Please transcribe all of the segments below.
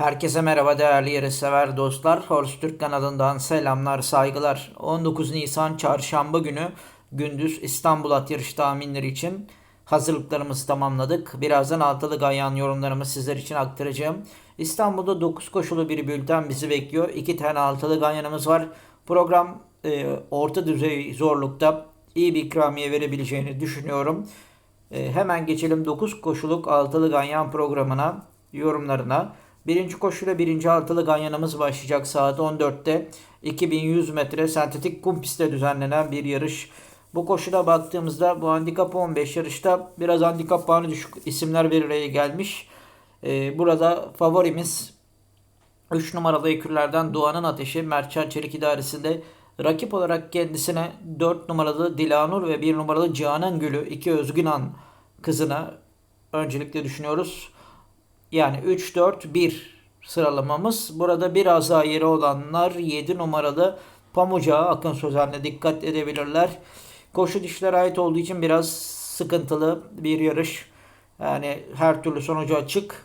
Herkese merhaba değerli yarışsever dostlar. Horse Türk kanalından selamlar, saygılar. 19 Nisan çarşamba günü gündüz İstanbul at yarış tahminleri için hazırlıklarımızı tamamladık. Birazdan altılı ganyan yorumlarımı sizler için aktaracağım. İstanbul'da 9 koşulu bir bülten bizi bekliyor. 2 tane altılı ganyanımız var. Program e, orta düzey zorlukta iyi bir ikramiye verebileceğini düşünüyorum. E, hemen geçelim 9 koşuluk altılı ganyan programına, yorumlarına. Birinci koşuyla birinci altılı ganyanımız başlayacak saat 14'te. 2100 metre sentetik kum pistte düzenlenen bir yarış. Bu koşuda baktığımızda bu handikap 15 yarışta biraz handikap puanı düşük isimler bir araya gelmiş. Ee, burada favorimiz 3 numaralı ekürlerden Doğan'ın Ateşi Mertcan Çelik idaresinde rakip olarak kendisine 4 numaralı Dilanur ve 1 numaralı Canan Gül'ü iki Özgünan kızına öncelikle düşünüyoruz. Yani 3-4-1 sıralamamız. Burada biraz daha yeri olanlar 7 numaralı Pamucağı Akın Sözen'le dikkat edebilirler. Koşu dişlere ait olduğu için biraz sıkıntılı bir yarış. Yani her türlü sonucu açık.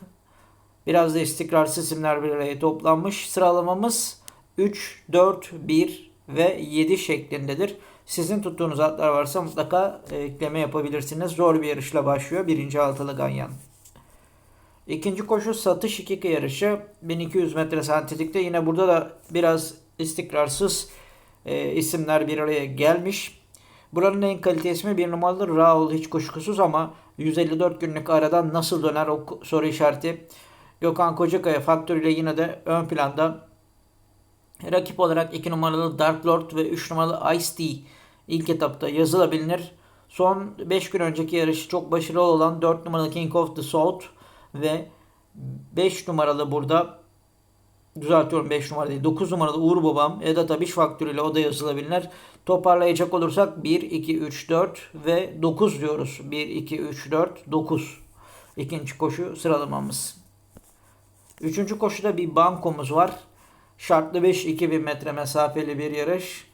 Biraz da istikrarsız isimler bir araya toplanmış. Sıralamamız 3, 4, 1 ve 7 şeklindedir. Sizin tuttuğunuz atlar varsa mutlaka ekleme yapabilirsiniz. Zor bir yarışla başlıyor. Birinci altılı ganyan. İkinci koşu satış 2 yarışı 1200 metre sentetikte yine burada da biraz istikrarsız e, isimler bir araya gelmiş. Buranın en kaliteli ismi bir numaralı Raul hiç kuşkusuz ama 154 günlük aradan nasıl döner o soru işareti. Gökhan Kocakaya faktörüyle yine de ön planda. Rakip olarak 2 numaralı Dark Lord ve 3 numaralı Ice T ilk etapta yazılabilir. Son 5 gün önceki yarışı çok başarılı olan 4 numaralı King of the South ve 5 numaralı burada düzeltiyorum 5 numara değil 9 numaralı Uğur Babam Eda Tabiş faktörüyle o da yazılabilir. Toparlayacak olursak 1, 2, 3, 4 ve 9 diyoruz. 1, 2, 3, 4, 9. İkinci koşu sıralamamız. Üçüncü koşuda bir bankomuz var. Şartlı 5 2000 metre mesafeli bir yarış.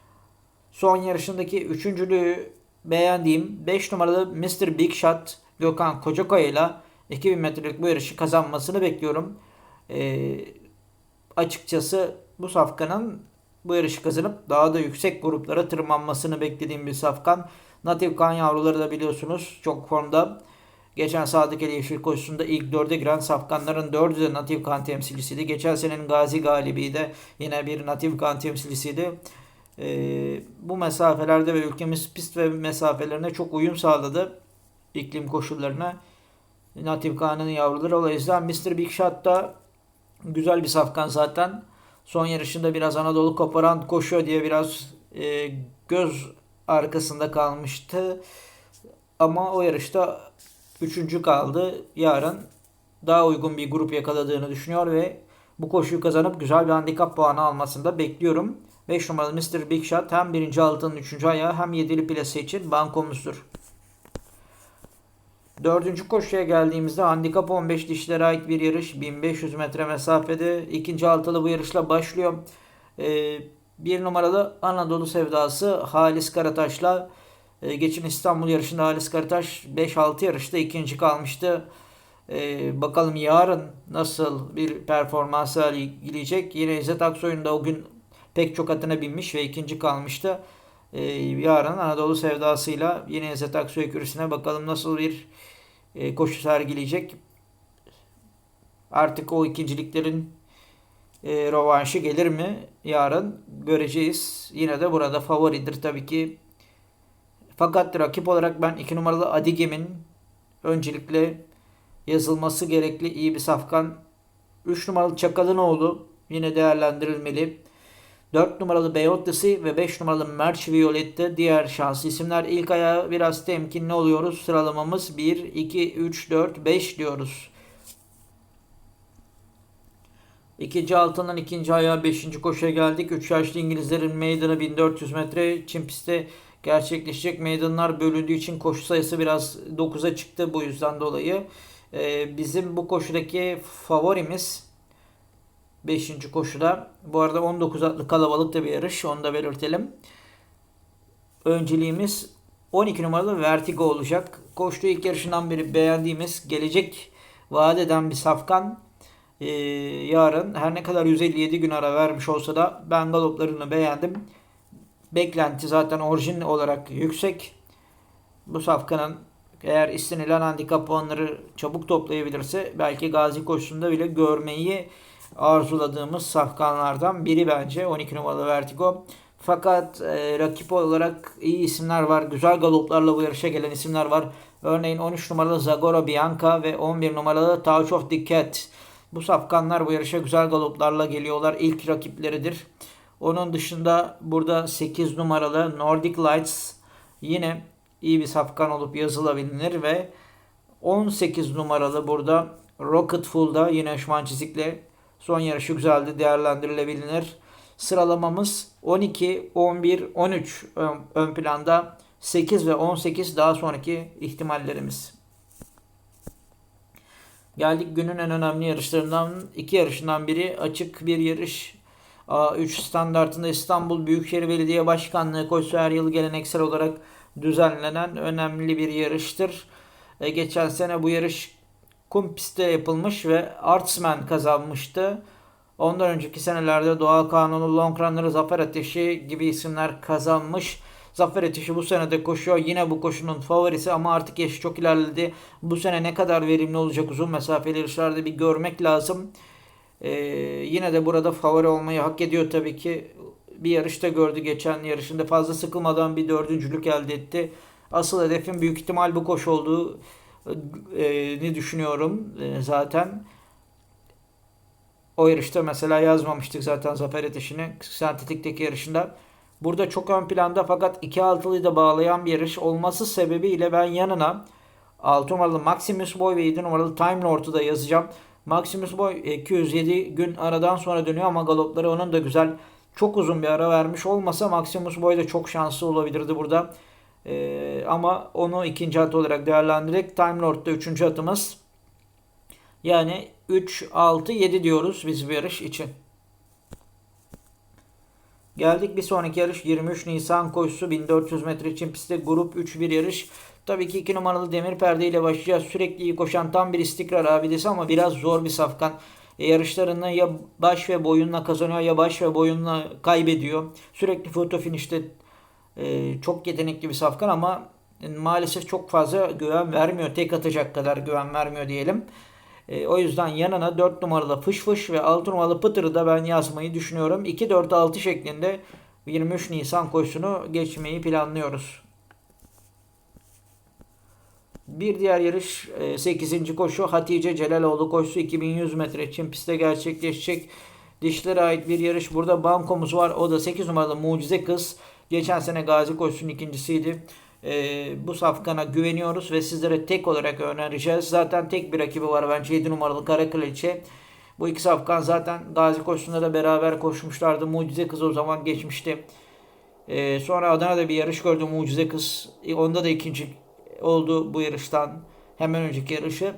Son yarışındaki üçüncülüğü beğendiğim 5 numaralı Mr. Big Shot Gökhan Kocakaya ile 2000 metrelik bu yarışı kazanmasını bekliyorum. Ee, açıkçası bu safkanın bu yarışı kazanıp daha da yüksek gruplara tırmanmasını beklediğim bir safkan. Natif kan yavruları da biliyorsunuz çok formda. Geçen Sadık Ali Yeşil koşusunda ilk dörde giren safkanların dördü de natif kan temsilcisiydi. Geçen senenin Gazi galibi de yine bir natif kan temsilcisiydi. Ee, bu mesafelerde ve ülkemiz pist ve mesafelerine çok uyum sağladı iklim koşullarına. Natif Kaan'ın yavruları. Yüzden Mr. Big Shot da güzel bir safkan zaten. Son yarışında biraz Anadolu koparan koşuyor diye biraz e, göz arkasında kalmıştı. Ama o yarışta üçüncü kaldı. Yarın daha uygun bir grup yakaladığını düşünüyor ve bu koşuyu kazanıp güzel bir handikap puanı almasını da bekliyorum. 5 numaralı Mr. Big Shot hem birinci altının üçüncü ayağı hem yedili plase için bankomuzdur. Dördüncü koşuya geldiğimizde handikap 15 dişlere ait bir yarış. 1500 metre mesafede. ikinci altılı bu yarışla başlıyor. Ee, bir numaralı Anadolu sevdası Halis Karataş'la e, geçen İstanbul yarışında Halis Karataş 5-6 yarışta ikinci kalmıştı. Ee, bakalım yarın nasıl bir performans sergileyecek. Yine İzzet Aksoy'un da o gün pek çok atına binmiş ve ikinci kalmıştı. Ee, yarın Anadolu sevdasıyla yine İzzet Aksoy kürsüne bakalım nasıl bir e, koşu sergileyecek. Artık o ikinciliklerin e, rövanşı gelir mi? Yarın göreceğiz. Yine de burada favoridir tabii ki. Fakat rakip olarak ben 2 numaralı Adigem'in öncelikle yazılması gerekli iyi bir safkan. 3 numaralı Çakalınoğlu yine değerlendirilmeli. 4 numaralı Beyotlisi ve 5 numaralı Merch Violette diğer şanslı isimler. İlk ayağı biraz temkinli oluyoruz. Sıralamamız 1, 2, 3, 4, 5 diyoruz. İkinci altından ikinci ayağı 5. koşuya geldik. 3 yaşlı İngilizlerin meydanı 1400 metre. Çim pistte gerçekleşecek meydanlar bölündüğü için koşu sayısı biraz 9'a çıktı bu yüzden dolayı. Ee, bizim bu koşudaki favorimiz 5. koşuda. Bu arada 19 atlı kalabalık da bir yarış. Onu da belirtelim. Önceliğimiz 12 numaralı Vertigo olacak. Koştuğu ilk yarışından beri beğendiğimiz gelecek vaat eden bir safkan. Ee, yarın her ne kadar 157 gün ara vermiş olsa da ben galoplarını beğendim. Beklenti zaten orijin olarak yüksek. Bu safkanın eğer istenilen handikap puanları çabuk toplayabilirse belki Gazi koşusunda bile görmeyi arzuladığımız safkanlardan biri bence 12 numaralı Vertigo. Fakat e, rakip olarak iyi isimler var. Güzel galoplarla bu yarışa gelen isimler var. Örneğin 13 numaralı Zagora Bianca ve 11 numaralı Touch of Cat. Bu safkanlar bu yarışa güzel galoplarla geliyorlar. İlk rakipleridir. Onun dışında burada 8 numaralı Nordic Lights yine iyi bir safkan olup yazılabilir ve 18 numaralı burada Rocket Full'da yine şman çizikle son yarışı güzeldi değerlendirilebilir. Sıralamamız 12, 11, 13 ön, planda 8 ve 18 daha sonraki ihtimallerimiz. Geldik günün en önemli yarışlarından iki yarışından biri açık bir yarış. A3 standartında İstanbul Büyükşehir Belediye Başkanlığı koşusu her yıl geleneksel olarak düzenlenen önemli bir yarıştır. E, geçen sene bu yarış kum pistte yapılmış ve Artsman kazanmıştı. Ondan önceki senelerde Doğa Kanunu, Long Runner, Zafer Ateşi gibi isimler kazanmış. Zafer Ateşi bu sene de koşuyor. Yine bu koşunun favorisi ama artık yaşı çok ilerledi. Bu sene ne kadar verimli olacak uzun mesafeli yarışlarda bir görmek lazım. Ee, yine de burada favori olmayı hak ediyor tabii ki. Bir yarışta gördü geçen yarışında fazla sıkılmadan bir dördüncülük elde etti. Asıl hedefin büyük ihtimal bu koşu olduğu e, ne düşünüyorum e, zaten. O yarışta mesela yazmamıştık zaten Zafer Ateşi'ni sentetikteki yarışında. Burada çok ön planda fakat 2 altılıyı da bağlayan bir yarış olması sebebiyle ben yanına 6 numaralı Maximus Boy ve 7 numaralı Time Lord'u da yazacağım. Maximus Boy 207 gün aradan sonra dönüyor ama galopları onun da güzel. Çok uzun bir ara vermiş olmasa Maximus Boy da çok şanslı olabilirdi burada. Ee, ama onu ikinci at olarak değerlendirerek Time Lord'da üçüncü atımız. Yani 3, 6, 7 diyoruz biz bu yarış için. Geldik bir sonraki yarış 23 Nisan koşusu 1400 metre için pistte grup 3 bir yarış. Tabii ki 2 numaralı demir perde ile başlayacağız. Sürekli iyi koşan tam bir istikrar abidesi ama biraz zor bir safkan. E, yarışlarını ya baş ve boyunla kazanıyor ya baş ve boyunla kaybediyor. Sürekli foto finişte e, çok yetenekli bir safkan ama maalesef çok fazla güven vermiyor. Tek atacak kadar güven vermiyor diyelim. E, o yüzden yanına 4 numaralı Fış Fış ve 6 numaralı Pıtır'ı da ben yazmayı düşünüyorum. 2-4-6 şeklinde 23 Nisan koşusunu geçmeyi planlıyoruz. Bir diğer yarış 8. E, koşu Hatice Celaloğlu koşusu 2100 metre için pistte gerçekleşecek. Dişlere ait bir yarış. Burada bankomuz var. O da 8 numaralı Mucize Kız. Geçen sene Gazi koşusunun ikincisiydi. E, bu safkana güveniyoruz ve sizlere tek olarak önereceğiz. Zaten tek bir rakibi var bence 7 numaralı Kara Kraliçe. Bu iki safkan zaten Gazi koşusunda da beraber koşmuşlardı. Mucize Kız o zaman geçmişti. E, sonra Adana'da bir yarış gördü Mucize Kız. E, onda da ikinci oldu bu yarıştan. Hemen önceki yarışı.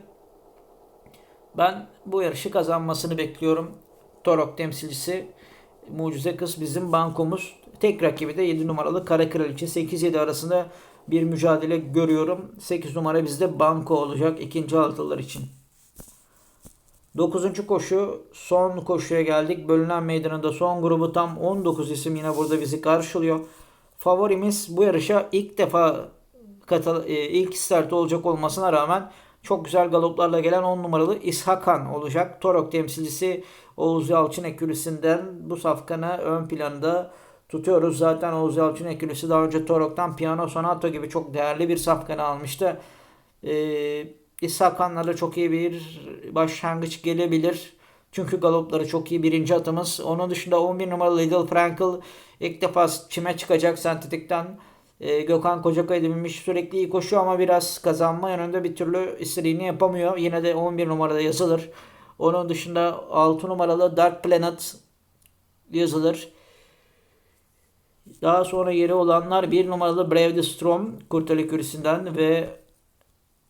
Ben bu yarışı kazanmasını bekliyorum. Torok temsilcisi Mucize Kız bizim bankomuz. Tek rakibi de 7 numaralı Kara Kraliçe. 8-7 arasında bir mücadele görüyorum. 8 numara bizde banko olacak ikinci altılar için. 9. koşu son koşuya geldik. Bölünen meydanında son grubu tam 19 isim yine burada bizi karşılıyor. Favorimiz bu yarışa ilk defa katıl e, ilk start olacak olmasına rağmen çok güzel galoplarla gelen 10 numaralı İshakan olacak. Torok temsilcisi Oğuz Yalçın ekürisinden bu safkanı ön planda tutuyoruz. Zaten Oğuz Yalçın ekürisi daha önce Torok'tan Piano Sonato gibi çok değerli bir safkanı almıştı. Ee, İshakanlarla çok iyi bir başlangıç gelebilir. Çünkü galopları çok iyi birinci atımız. Onun dışında 11 numaralı Little Frankel ilk defa çime çıkacak sentetikten. Ee, Gökhan Kocakaya binmiş sürekli iyi koşuyor ama biraz kazanma yönünde bir türlü istediğini yapamıyor. Yine de 11 numarada yazılır. Onun dışında 6 numaralı Dark Planet yazılır. Daha sonra yeri olanlar 1 numaralı Brave the Storm Kurtali Kürisi'nden ve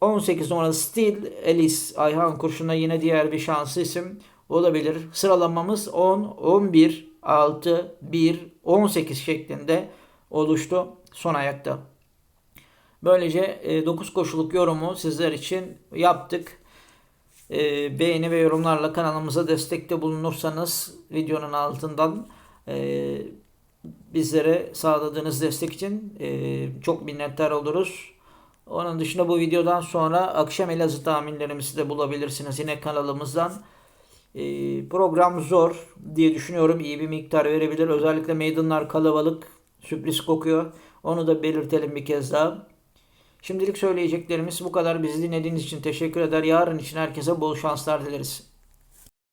18 numaralı Steel Alice Ayhan Kurşun'da yine diğer bir şanslı isim olabilir. Sıralamamız 10, 11, 6, 1, 18 şeklinde oluştu son ayakta. Böylece 9 e, koşuluk yorumu sizler için yaptık. e, beğeni ve yorumlarla kanalımıza destekte bulunursanız videonun altından e, bizlere sağladığınız destek için e, çok minnettar oluruz. Onun dışında bu videodan sonra akşam Elazığ tahminlerimizi de bulabilirsiniz yine kanalımızdan. E, program zor diye düşünüyorum. İyi bir miktar verebilir. Özellikle meydanlar kalabalık, sürpriz kokuyor. Onu da belirtelim bir kez daha. Şimdilik söyleyeceklerimiz bu kadar. Bizi dinlediğiniz için teşekkür eder. Yarın için herkese bol şanslar dileriz.